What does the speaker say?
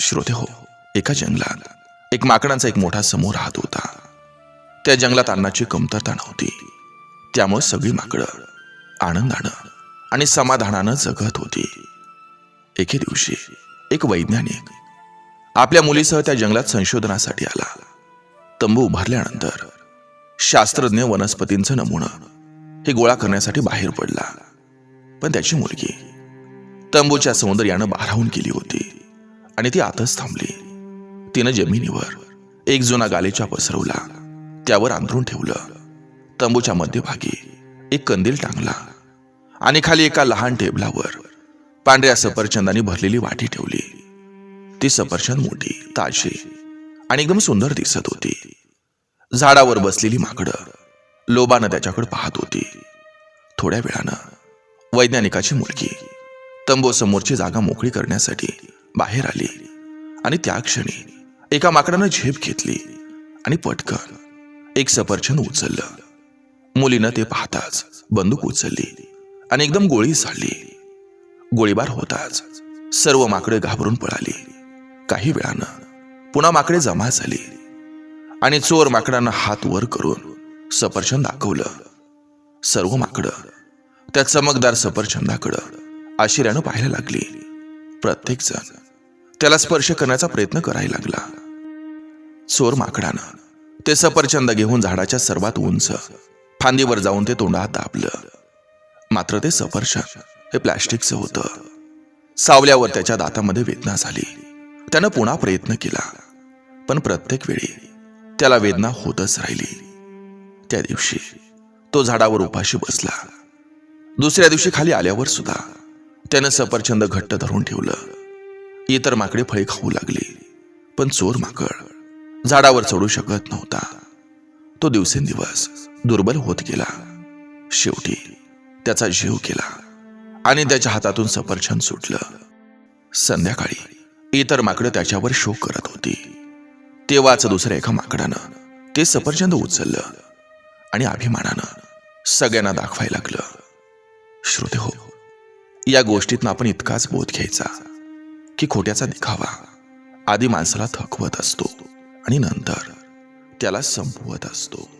श्रोते हो एका जंगलात एक माकडांचा एक मोठा समूह राहत होता. त्या जंगलात अन्नाची कमतरता नव्हती. त्यामुळे सगळी माकडं आनंदानं आणि समाधानानं जगत होती. एके दिवशी एक वैज्ञानिक आपल्या मुलीसह त्या जंगलात संशोधनासाठी आला. तंबू उभारल्यानंतर शास्त्रज्ञ वनस्पतींचं नमुनं हे गोळा करण्यासाठी बाहेर पडला. पण त्याची मुलगी तंबूच्या सौंदर्यानं भारावून केली होती. आणि ती आतच थांबली. तिनं जमिनीवर एक जुना गालीचा पसरवला. त्यावर अंथरून ठेवलं. तंबूच्या मध्यभागी एक कंदील टांगला. आणि खाली एका लहान टेबलावर पांढऱ्या सफरचंदानी भरलेली वाटी ठेवली. ती सफरचंद मोठी ताजी आणि एकदम सुंदर दिसत होती. झाडावर बसलेली माकडं लोबानं त्याच्याकडे पाहत होती. थोड्या वेळानं वैज्ञानिकाची मुलगी तंबू समोरची जागा मोकळी करण्यासाठी बाहेर आली आणि त्या क्षणी एका माकडानं झेप घेतली आणि पटकन एक सफरचंद उचललं. मुलीनं ते पाहताच बंदूक उचलली आणि एकदम गोळी झाडली. गोळीबार होताच सर्व माकडे घाबरून पळाली. काही वेळानं पुन्हा माकडे जमा झाली आणि चोर माकडांना हात वर करून सफरचंद दाखवलं. सर्व माकडं त्या चमकदार सफरचंदाकडं आशिर्यानं पाहायला लागली. प्रत्येक जण त्याला स्पर्श करण्याचा प्रयत्न करायला लागला. चोर माकडानं ते सफरचंद घेऊन झाडाच्या सर्वात उंच फांदीवर जाऊन ते तोंडात दाबलं. मात्र ते सफरचंद हे प्लॅस्टिकचं होतं. सावल्यावर त्याच्या दातामध्ये वेदना झाली. त्यानं पुन्हा प्रयत्न केला पण प्रत्येक वेळी त्याला वेदना होतच राहिली. त्या दिवशी तो झाडावर उपाशी बसला. दुसऱ्या दिवशी खाली आल्यावर सुद्धा त्यानं सफरचंद घट्ट धरून ठेवलं. इतर माकडे फळे खाऊ लागले पण चोर माकड झाडावर चढू शकत नव्हता. तो दिवसेंदिवस दुर्बल होत गेला. शेवटी त्याचा जीव गेला आणि त्याच्या हातातून सफरचंद सुटलं. संध्याकाळी इतर माकडं त्याच्यावर शोक करत होती. तेव्हाच दुसऱ्या एका माकडानं ते सफरचंद उचललं आणि अभिमानानं सगळ्यांना दाखवायला लागलं. श्रोते हो या गोष्टीतनं आपण इतकाच बोध घ्यायचा. की खोट्याचा दिखावा आधी माणसाला थकवत असतो आणि नंतर त्याला संपवत असतो.